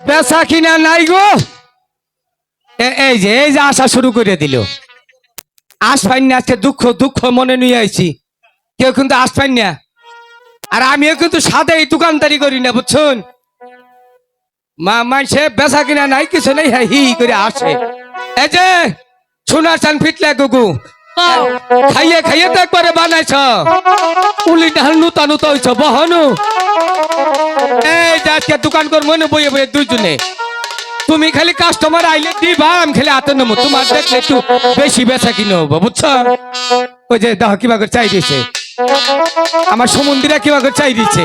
বেচা কিনা নাই গো। এই যে এই যে আসা শুরু করে দিল। আস পাইন না, আজকে দুঃখ দুঃখ মনে নিয়ে আইছি। কেউ কিন্তু আস পাইন না। আর আমিও কিন্তু সাদে এই দোকানদারি করি না, বুঝছুন? মা মানছে বেচা কিনা নাই, কিছু নেই হ্যাঁ হি করে আসে। এই যে, সোনার চান ফিটলে, গুগু। খাইয়ে খাইয়ে তো একবারে বানাইছ। উলি ডাল নুতা নুতা হইছ, বহনু। এই আজকে দোকান কর মনে বইয়ে বইয়ে দুইজনে। তুমি খালি কাস্টমার আইলে দিবা, আমি খালি হাতে নেব। তোমার দেখলে একটু বেশি বেচা কিনে হব, বুঝছ? ওই যে দেখো কিবা করে চাই দিছে। আমার সমুদ্রা কিবা করে চাই দিচ্ছে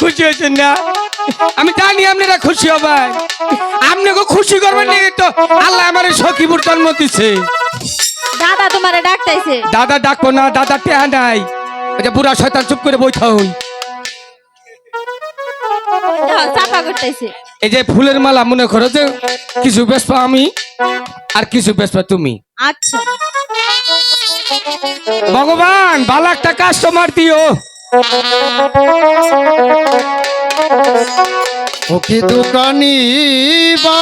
খুশি হয়েছেন না? আমি জানি আপনারা খুশি হবেন। আপনাকে খুশি করবেন তো আল্লাহ আমার সখীপুর জন্ম দিছে। দাদা তোমারে ডাকতেছে দাদা ডাকবো না দাদা টেহা নাই। আচ্ছা বুড়া শয়তান চুপ করে বই থাকুন চাপা করতেছে। এই যে ফুলের মালা মনে করো যে কিছু বেসপা আমি আর কিছু বেসপা তুমি। আচ্ছা। ভগবান ভালো একটা কাস্টমার দিও। ওকে দোকানি বা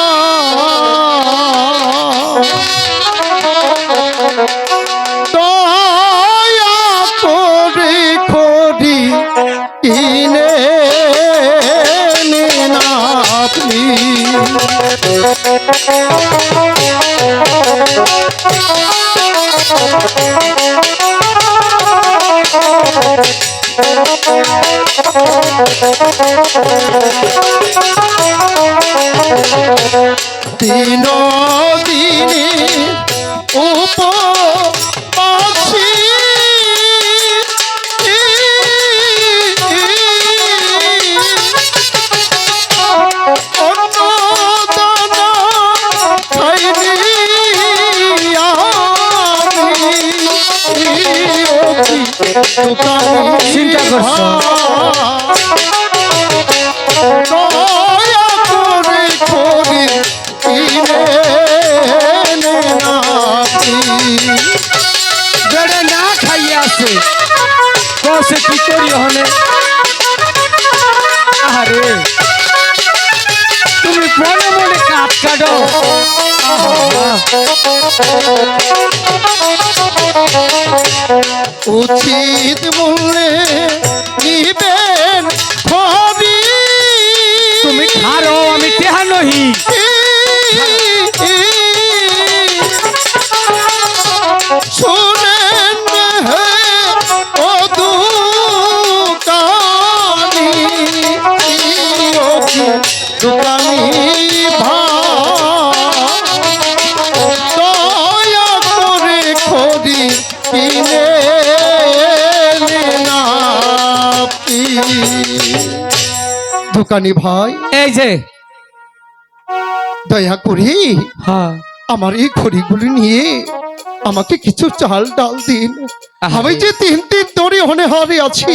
দিন চিন্তা করছ? না খাইয়ে আছে কসে কি করি হনে? আরে তুমি মনে মনে কাপ কাটো উচিত মূল্যে নিবেন খবি তুমি খারো আমি টেহা নহি। শুনেন ও দুকানি ও দুকানি। দোকানি ভাই। এই যে। দয়া করে হ্যাঁ। আমার এই ঘড়িগুলি নিয়ে আমাকে কিছু চাল ডাল দিন। আমি যে তিন দিন ধরে অনেহারে আছি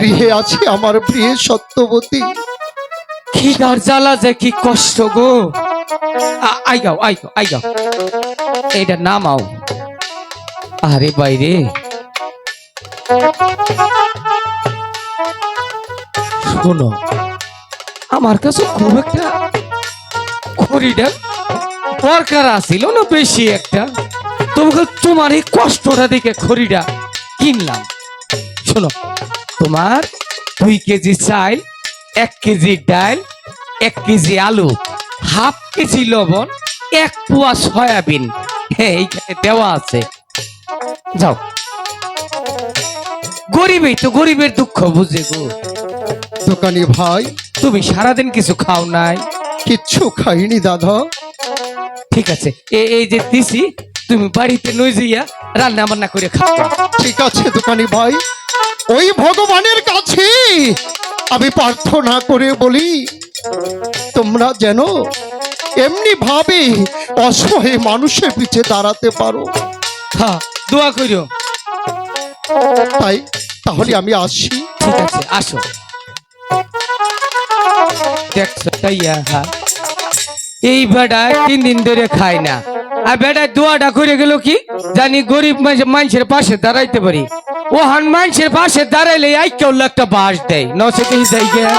গৃহে আছে আমার প্রিয় সত্যবতী। খিদার জ্বালা যে কি কষ্ট গো। আই গাও আই গাও আই গাও। এইটা নামাও আরে বাইরে শোনো আমার কাছে খুব একটা খড়িটা দরকার আছিল না বেশি একটা। তোমাকে তোমার এই কষ্টটা দেখে খড়িটা কিনলাম। শোনো, তোমার দুই কেজি চাল, এক কেজি ডাল, এক কেজি আলু, হাফ কেজি লবণ, এক পোয়া সয়াবিন। হ্যাঁ এইখানে দেওয়া আছে। যাও। গরিবই তো গরিবের দুঃখ বুঝে গো। দোকানি ভাই তুমি সারাদিন কিছু খাও নাই। কিচ্ছু খাইনি দাদা। ঠিক আছে এই যে দিছি তুমি বাড়িতে নই যাইয়া রান্না বান্না করে খাও। ঠিক আছে দোকানি ভাই। ওই ভগবানের কাছে আমি প্রার্থনা করে বলি তোমরা যেন এমনি ভাবে অসহায় মানুষের পিছে দাঁড়াতে পারো। হ্যাঁ দোয়া করিও। তাই তাহলে আমি আসি। ঠিক আছে আসো। এই বেটা তিন দিন ধরে খায় না। আর বেটা দোয়াটা করে গেল কি? জানি গরিব মানুষের পাশে দাঁড়াইতে পারি। ও মানুষের পাশে দাঁড়াইলে আই কেউ একটা বাস দেয়। নসে দেয়